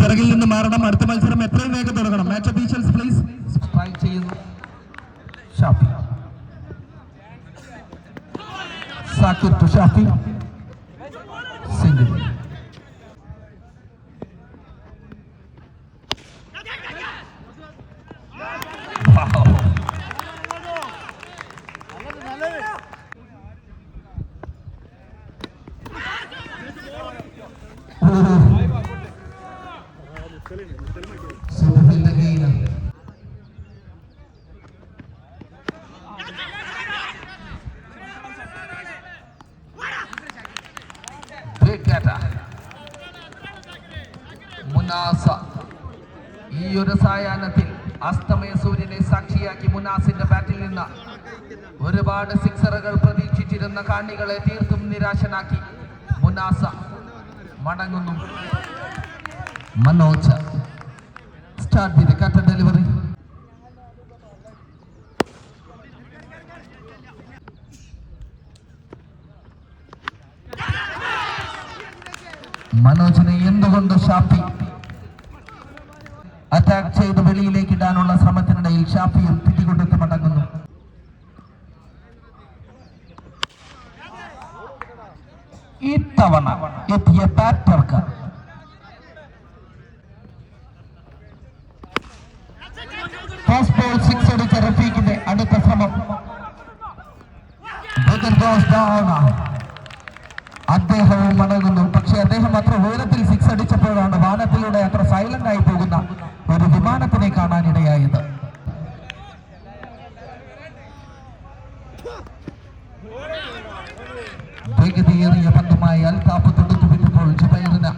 പിറകിൽ നിന്ന് മാറണം. അടുത്ത മത്സരം എത്രയും വേഗം തുടങ്ങണം. മാച്ച് ഒഫീഷ്യൽസ് പ്ലീസ് സ്ട്രൈക്ക് ചെയ്യുന്നു. ഷാഫി. സാക്കിർ ഷാഫി. Great മുനാസ ഈ ഒരു സായാഹ്നത്തിൽ അസ്തമയ സൂര്യനെ സാക്ഷിയാക്കി മുനാസിന്റെ ബാറ്റിൽ നിന്ന് ഒരുപാട് സിക്സറുകൾ പ്രതീക്ഷിച്ചിരുന്ന കാണികളെ തീർത്തും നിരാശനാക്കി. മുനാസ മടങ്ങുന്നു. മനോജ് സ്റ്റാർട്ട് ചെയ്ത് കട്ട ഡെലിവറി മനോജിനെ എന്തുകൊണ്ട് ഷാഫി അറ്റാക്ക് ചെയ്ത് വെളിയിലേക്ക് ഇടാനുള്ള ശ്രമത്തിനിടയിൽ ഷാഫിയും പിടികൊടുത്ത് മടങ്ങുന്നു. ഇത്തവണ എത്തിയ ബാറ്റർക്ക് ഫസ്റ്റ് ബോൾ സിക്സ് അടിച്ച റഫീഖിന്റെ അടുത്ത ശ്രമം. Bigger അദ്ദേഹം അത്ര ഉയരത്തിൽ സിക്സ് അടിച്ചപ്പോഴാണ് വാനത്തിലൂടെ അത്ര സൈലന്റ് ആയി പോകുന്ന ഒരു വിമാനത്തിനെ കാണാനിടയായത്. വേഗതയേറിയ പന്തുമായി അൽതാപ്പ് തൊടുത്തു വിട്ടപ്പോൾ ജുബൈറിന്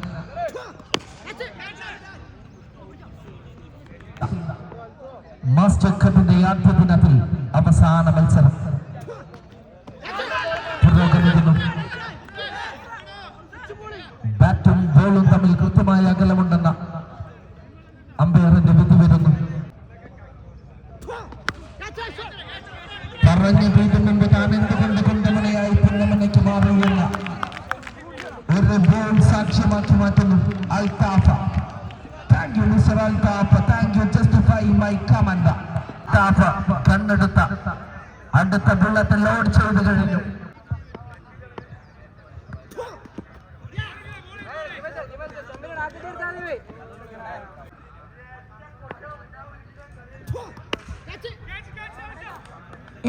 മാസ്റ്റർ കപ്പിന്റെ ആദ്യ ദിനത്തിൽ അവസാന മത്സരം. കൃത്യമായ അകലമുണ്ടെന്ന അമ്പയറിന്റെ വിധി വരുന്നു. പറഞ്ഞു വീട്ടിൽ മുമ്പ് താൻ എന്തുകൊണ്ട് കുണ്ടമനയായി പുന്നമനയ്ക്ക് മാറുകയില്ല. ഒരു ബോൾ സാക്ഷ്യമാക്കി മാറ്റുന്നു Althaf. Thank you mister Althaf. Thank you justify my command താഫ കണ്ണെടുത്ത. അടുത്ത ബുള്ളറ്റ് ലോഡ് ചെയ്ത് കഴിഞ്ഞു.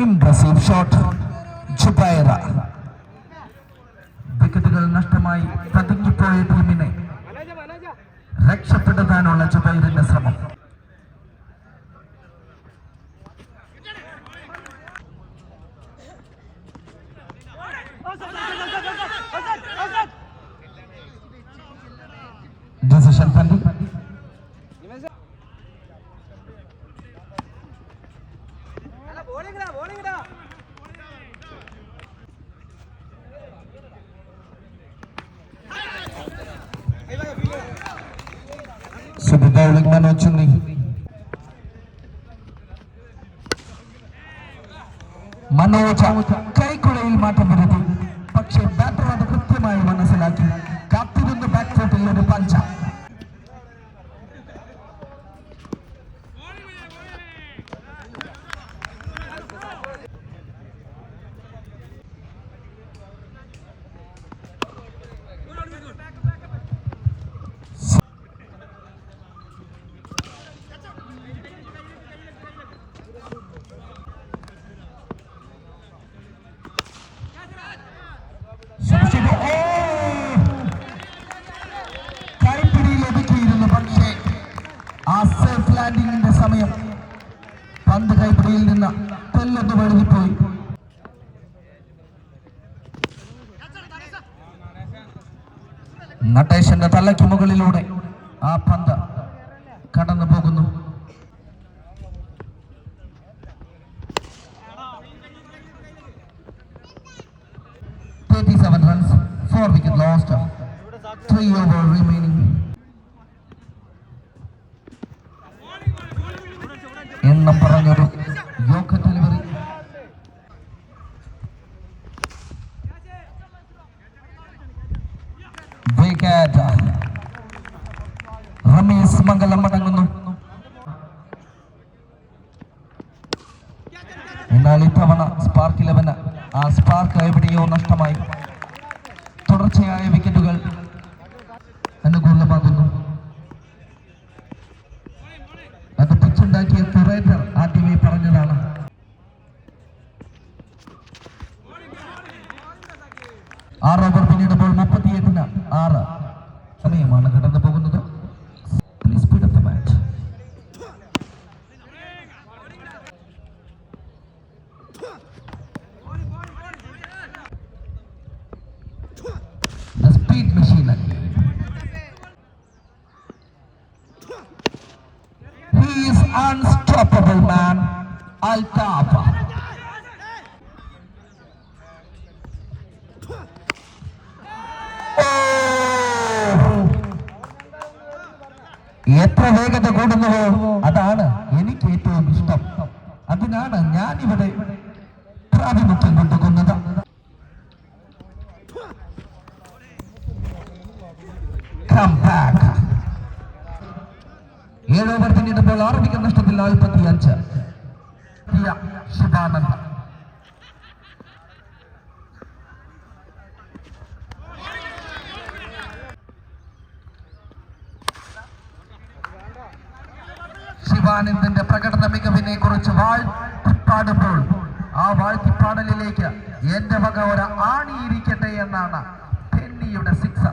ഇംപ്രസീവ് ഷോട്ട് ജുബൈറ വിക്കറ്റുകൾ നഷ്ടമായി പതുങ്ങിപ്പോയ ടീമിനെ രക്ഷപ്പെടുത്താനുള്ള ജുബൈറിന്റെ ശ്രമം. డైరెక్ట్గానే వచ్చింది మనోచ നട്ടേശന്റെ തലയ്ക്ക് മുകളിലൂടെ ആ പന്ത കടന്നു പോകുന്നു. എന്നും പറഞ്ഞൊരു യോഗത്തിൽ മംഗലം മടങ്ങുന്നു എന്നാൽ ഇത്തവണ സ്പാർക്ക് ഇലവന് ആ സ്പാർക്ക് എവിടെയോ നഷ്ടമായി. തുടർച്ചയായ വിക്കറ്റുകൾ എത്ര വേഗത കൂടുന്നുവോ അതാണ് എനിക്ക് ഏറ്റവും ഇഷ്ടം. അതിനാണ് ഞാൻ ഇവിടെ പ്രാതിനിധ്യം കൊണ്ടുപോകുന്നത് ഏഴോ ഓവർ പിന്നിടുമ്പോൾ നഷ്ടത്തിൽ നാൽപ്പത്തി അഞ്ച് ശിവാനന്ദ ശിവാനന്ദന്റെ പ്രകടന മികവിനെ കുറിച്ച് വാഴ്ത്തിപ്പാടുമ്പോൾ ആ വാഴ്ത്തിപ്പാടലിലേക്ക് എന്റെ വക ഒരു ആണിയിരിക്കട്ടെ എന്നാണ് പെന്നിയുടെ സിക്സ്.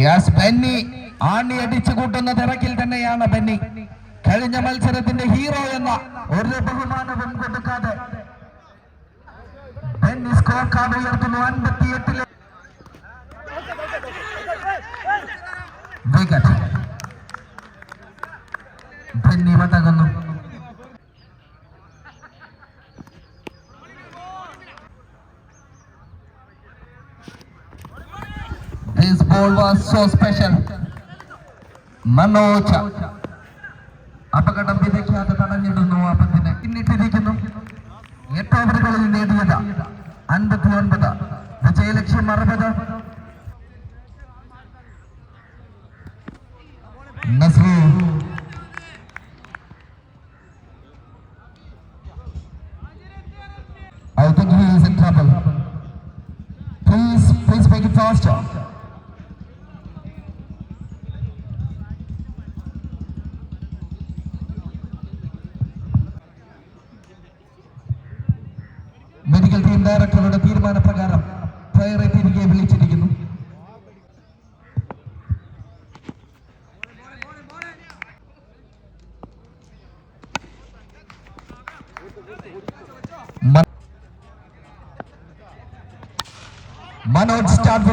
യെസ് ആണി അടിച്ചു കൂട്ടുന്ന തിരക്കിൽ തന്നെയാണ് പെന്നി കഴിഞ്ഞ മത്സരത്തിന്റെ ഹീറോ എന്ന ഒരു ബഹുമാനവും കൊടുക്കാതെ സ്കോർ ഉയർത്തുന്നു. അൻപത്തിയെട്ടിലെ വിക്കറ്റ് ബെന്നി തകർന്നു. This ball was so special. Manoj. അപകടം വിധിക്കാതെ തടഞ്ഞിടുന്നു ആ പന്തിനെ പിന്നിട്ടിരിക്കുന്നു എട്ട് ഓവറുകളിൽ നേടിയത് അൻപത്തി ഒൻപത് വിജയലക്ഷ്യം അറുപത്. നസ്രു.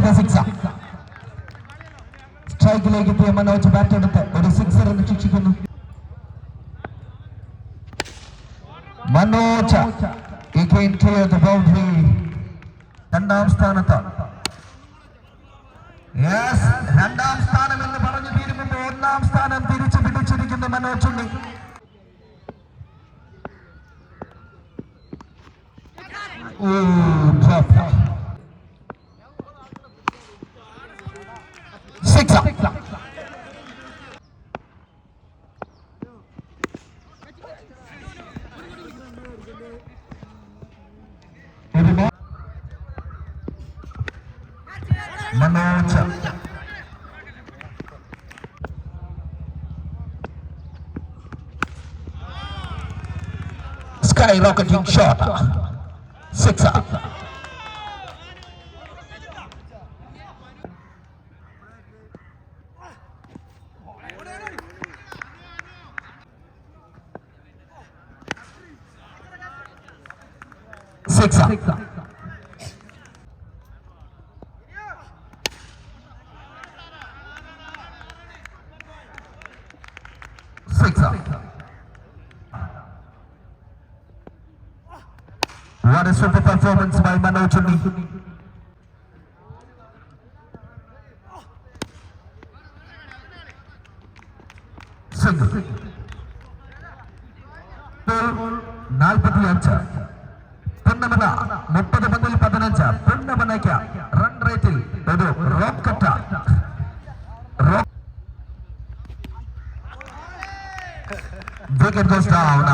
മനോജ് സിക്സ സ്ട്രൈക്കിലേക്ക് എത്തിയ മനോജ് ബാറ്റ് എടുത്ത് ഒരു സിക്സർ എന്ന് ശിക്ഷിക്കുന്നു. മനോജ് boundary. രണ്ടാം സ്ഥാനത്ത്. രണ്ടാം സ്ഥാനം എന്ന് പറഞ്ഞു തീരുമ്പോൾ ഒന്നാം സ്ഥാനം തിരിച്ചു പിടിച്ചിരിക്കുന്നു Manoj Unni. Ooh, Manoj skyrocketing shot. Six up. Six up. Six Performance by Manoj Unni നാൽപ്പത്തി അഞ്ച് പൊന്നമല മുപ്പത് മുതൽ പതിനഞ്ച്. പൊന്നമലയ്ക്ക് റൺ റേറ്റിൽ ഒരു rocket wicket goes down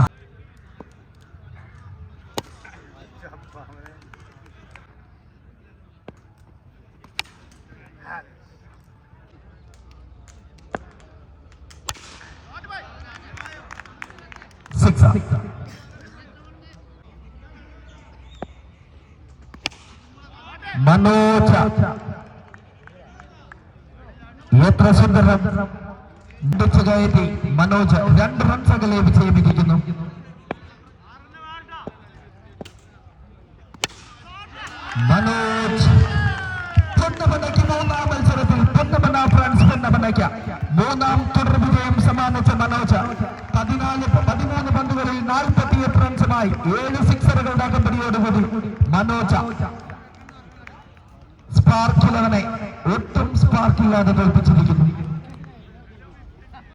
Manoj. എത്ര സുന്ദരം മികച്ച കയറ്റി മനോജ് രണ്ട് റൺസ് അകലെ വിജയമിരിക്കുന്നു മനോജ്. പൊന്നമനയ്ക്ക് മൂന്നാം മത്സരത്തിൽ പൊന്നമന ഫ്രാൻസ് പൊന്നമനയ്ക്ക് മൂന്നാം തുടർ വിജയം സമ്മാനിച്ച മനോജ്. പതിനാല് പതിമൂന്ന് പന്തുകളിൽ നാൽപ്പത്തിയെട്ട് റൺസുമായി ഏഴ് സിക്സറുകളുടെ അകമ്പടിയോടുകൂടി മനോജ് സ്പാർക്കിലവനെ ഒട്ടും സ്പാർക്കില്ലാതെ തോൽപ്പിച്ചിരിക്കുന്നു.